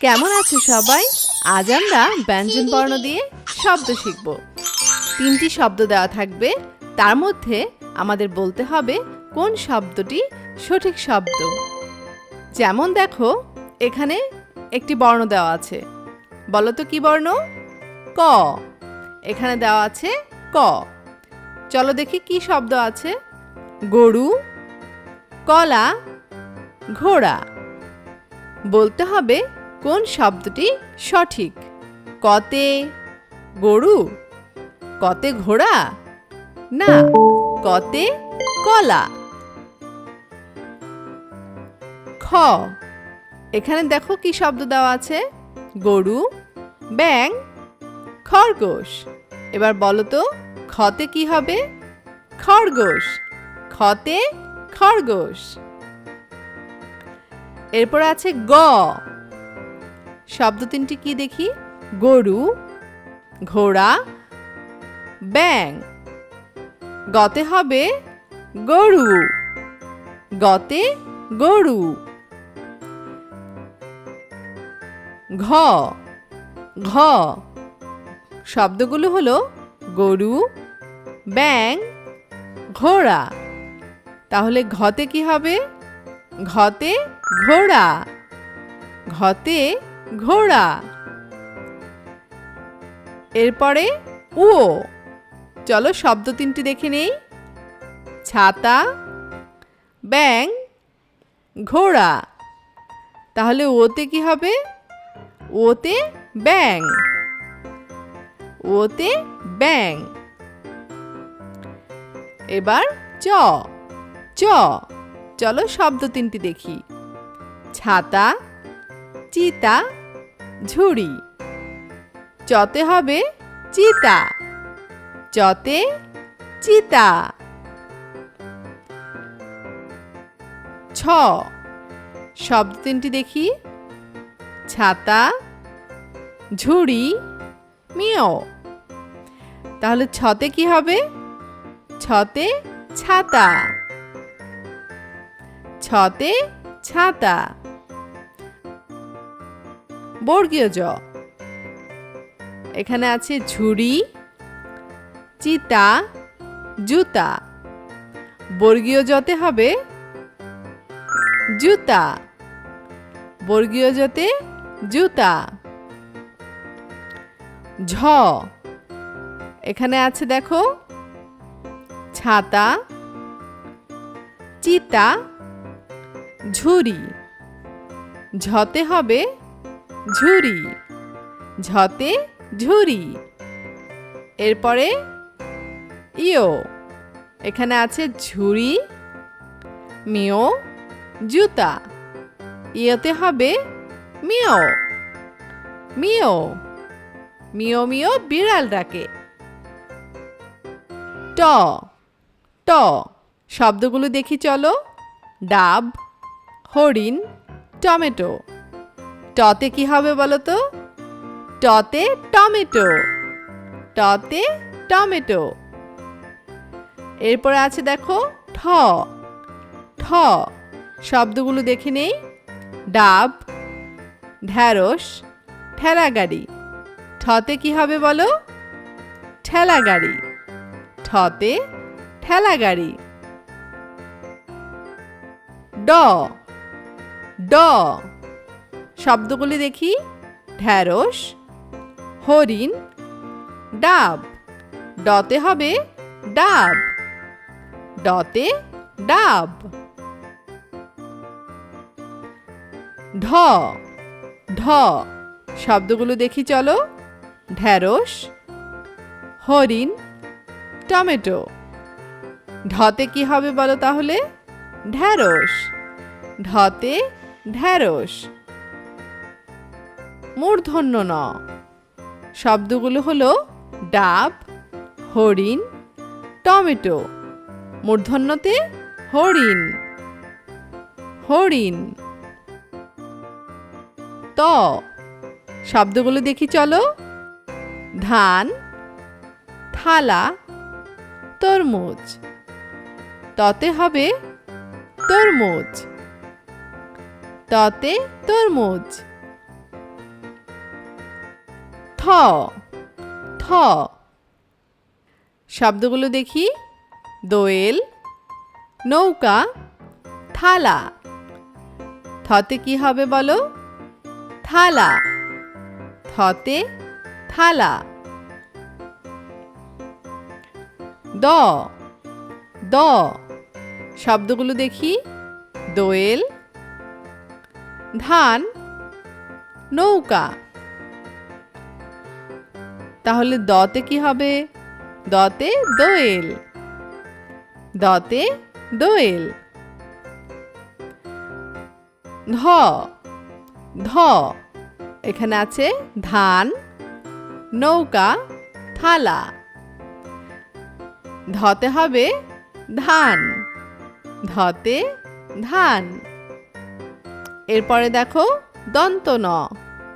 কেমন আছো সবাই? আজ আমরা ব্যঞ্জন বর্ণ দিয়ে শব্দ শিখব। তিনটি শব্দ দেওয়া থাকবে। তার মধ্যে আমাদের বলতে হবে কোন শব্দটি সঠিক শব্দ। যেমন দেখো, এখানে একটি বর্ণ দেওয়া আছে। বলো তো কি বর্ণ? ক। এখানে দেওয়া আছে ক। চলো দেখি কি শব্দ আছে। গরু, কলা, ঘোড়া। বলতে হবে কোন শব্দটি সঠিক? কতে গরু? কতে ঘোড়া? না, কতে কলা। খ, এখানে দেখো কি শব্দ দেওয়া আছে? গরু ব্যাং খরগোশ। এবার বলো তো, খতে কি হবে? খরগোশ, খতে খরগোশ। এরপর আছে গ। শব্দ তিনটি কি দেখি? গরু, ঘোড়া ব্যাং গতে হবে গরু। গতে গরু। ঘ ঘ। শব্দগুলো হলো গরু ব্যাং ঘোড়া। তাহলে ঘতে কি হবে? ঘতে ঘোড়া। ঘতে ঘোড়া। এরপরে ও চলো শব্দ তিনটি দেখে নেই। ছাতা। ব্যাং। ঘোড়া। তাহলে ওতে কি হবে? ওতে ব্যাং। ওতে ব্যাং। এবার চ। চ। চলো শব্দ তিনটি দেখি। ছাতা। চিতা। ঝুড়ি। চতে হবে চিতা। চতে চিতা। ছ। শব্দ তিনটি দেখি। ছাতা, ঝুড়ি মিও তাহলে ছতে কি হবে? ছতে ছাতা। ছতে ছাতা। বর্গীয় জ। এখানে আছে ঝুড়ি, চিতা, জুতা। বর্গীয় জতে হবে জুতা। বর্গীয় জতে জুতা। ঝ। এখানে আছে দেখো ছাতা, চিতা ঝুরি ঝতে হবে ঝুরি। ঝতে ঝুরি। এরপরে ইও এখানে আছে ঝুরি মিও জুতা। ইয়েতে হবে মিও মিও মিও মিও বিড়াল ডাকে। ট। ট। শব্দগুলো দেখি চলো। ডাব, হরিণ, টমেটো। টতে কি হবে বলো তো? টতে টমেটো। টতে টমেটো। এরপরে আছে দেখো ঠ। ঠ। শব্দগুলো দেখে নেই। ডাব, ঢ্যাঁড়স ঠেলা গাড়ি ঠতে কি হবে বলো? ঠেলা গাড়ি ঠতে ঠেলা গাড়ি ড। ড। শব্দগুলি দেখি। ঢ্যাঁড়স, হরিণ, ডাব। ডতে হবে ডাব। ডতে ডাব। ঢ ঢ। শব্দগুলো দেখি চলো। ঢ্যাঁড়স, হরিণ, টমেটো। ঢতে কি হবে বলো তাহলে? ঢ্যাঁড়স। ঢতে ঢ্যাঁড়স। মূর্ধন্য ন। শব্দগুলো হলো ডাব, হরিণ, টমেটো। মূর্ধন্যতে হরিণ হরিণ। ত। শব্দগুলো দেখি চলো। ধান, থালা, তরমুজ। ততে হবে তরমুজ। ততে তরমুজ। থ থ। শব্দগুলো দেখি। দোয়েল, নৌকা, থালা। থতে কি হবে বলো? থালা। থতে থালা। দ দ। শব্দগুলো দেখি। দোয়েল, ধান, নৌকা। তাহলে দতে কি হবে? দতে দোয়েল। দতে দোয়েল। ধ। ধ। এখানে আছে ধান, নৌকা, থালা। ধতে হবে ধান। ধতে ধান। এরপরে দেখো দন্ত ন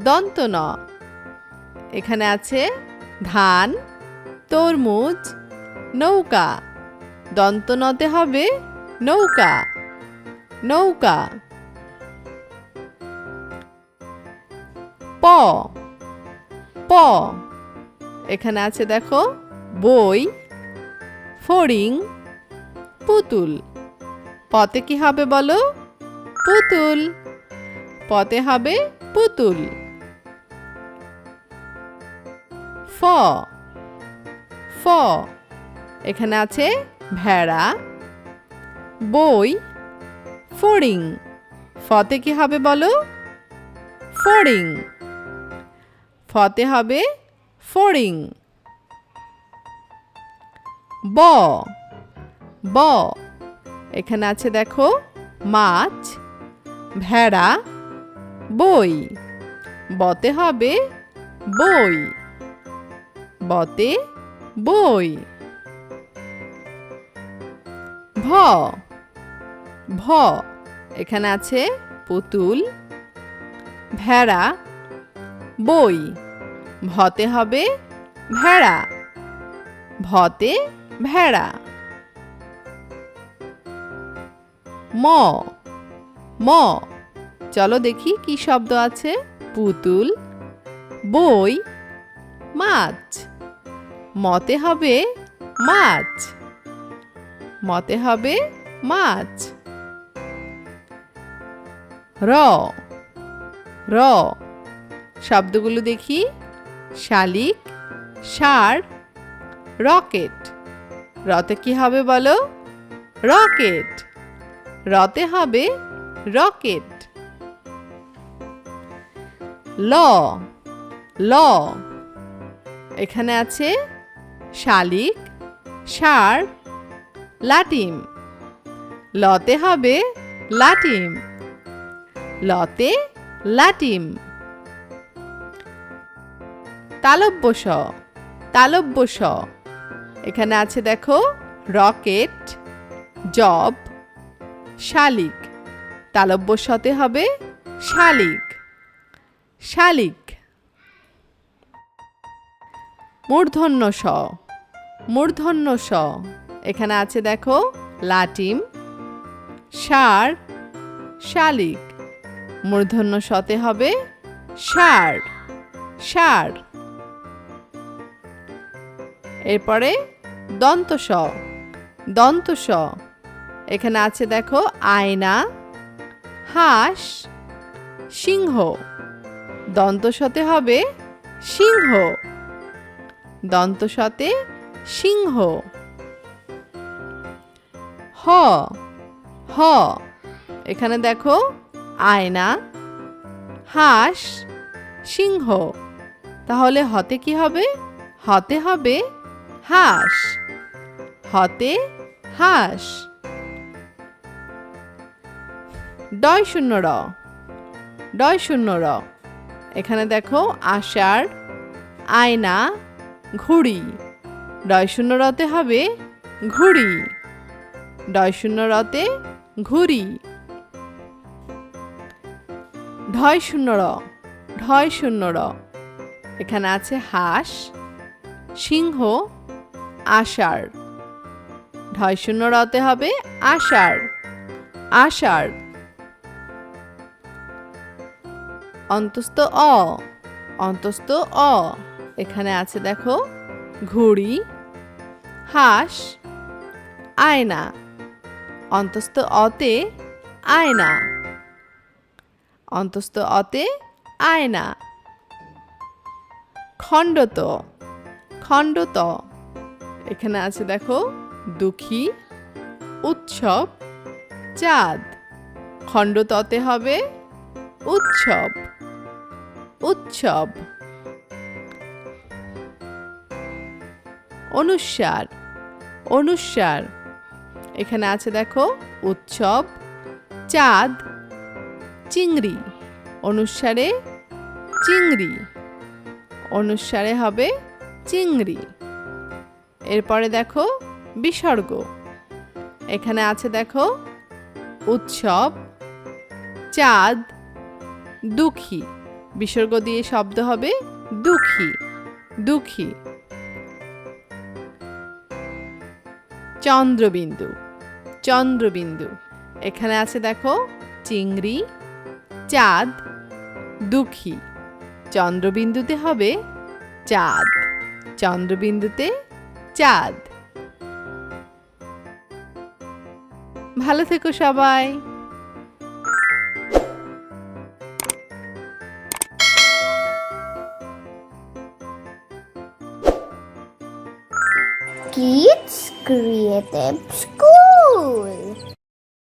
দন্ত ন এখানে আছে ধান, তরমুজ, নৌকা। দন্ত নতে হবে নৌকা নৌকা। প প। এখানে আছে দেখো, বই, ফড়িং, পুতুল। পতে কি হবে বলো? পুতুল। পতে হবে পুতুল। ফ। ফ। এখানে আছে ভেড়া। বই। ফড়িং। ফতে কি হবে বলো? ফড়িং। ফতে হবে ফড়িং। ব। ব। এখানে আছে দেখো মাছ, ভেড়া, বই। বতে হবে বই। বতে বই। ভ। ভ। এখানে আছে পুতুল। ভেড়া। বই। ভতে হবে ভেড়া। ভতে ভেড়া। ম। ম। চলো দেখি কি শব্দ আছে। পুতুল। বই। মাছ। মতে হবে মাছ। মতে হবে মাছ। র। র। শব্দগুলো দেখি। শালিক ষাঁড় রকেট। রতে কি হবে বলো? রকেট। রতে হবে রকেট। ল। ল। এখানে আছে শালিক ষাঁড় লাটিম। লতে হবে লাটিম। লতে লাটিম। তালব্য স তালব্য স এখানে আছে দেখো, রকেট, জব, শালিক। তালব্য সতে হবে শালিক। শালিক। মূর্ধন্য স মূর্ধন্য স। এখানে আছে দেখো, লাটিম ষাঁড় শালিক। মূর্ধন্য সতে হবে ষাঁড় ষাঁড় এরপরে দন্ত স দন্ত স। এখানে আছে দেখো, আয়না, হাঁস, সিংহ। দন্ত সতে হবে সিংহ। দন্ত সতে সিংহ। হ হ। এখানে দেখো, আয়না, হাঁস, সিংহ। তাহলে হতে কি হবে? হতে হবে হাঁস। হতে হাঁস। ডয় শূন্য র, ডয় শূন্য র। এখানে দেখো, আষাঢ়, আয়না, ঘুড়ি। ডয় শূন্য রতে হবে ঘুড়ি। ডয় শূন্য রতে ঘুড়ি। ঢয় শূন্য র ঢয় শূন্য র। এখানে আছে হাঁস, সিংহ, আষাঢ়। ঢয় শূন্য রতে হবে আষাঢ় আষাঢ়। অন্তস্থ অ অন্তস্থ অ। এখানে আছে দেখো ঘুড়ি। হাঁস, আয়না, অন্তস্থ অতে আয়না, অন্তস্থ অতে আয়না, খণ্ডত খণ্ডত, এখানে আছে দেখো, দুঃখী, উৎসব, চাঁদ খণ্ডততে হবে উৎসব উৎসব অনুস্বার অনুস্বার এখানে আছে দেখো, উৎসব, চাঁদ, চিংড়ি। অনুসারে চিংড়ি। অনুসারে হবে চিংড়ি। এরপরে দেখো, বিসর্গ। এখানে আছে দেখো, উৎসব, চাঁদ, দুঃখী। বিসর্গ দিয়ে শব্দ হবে দুঃখী। দুঃখী। চন্দ্রবিন্দু চন্দ্রবিন্দু। এখানে আছে দেখো, চিংড়ি, চাঁদ, দুঃখী। চন্দ্রবিন্দুতে হবে চাঁদ, চন্দ্রবিন্দুতে চাঁদ। ভালো থেকো সবাই। Kids creative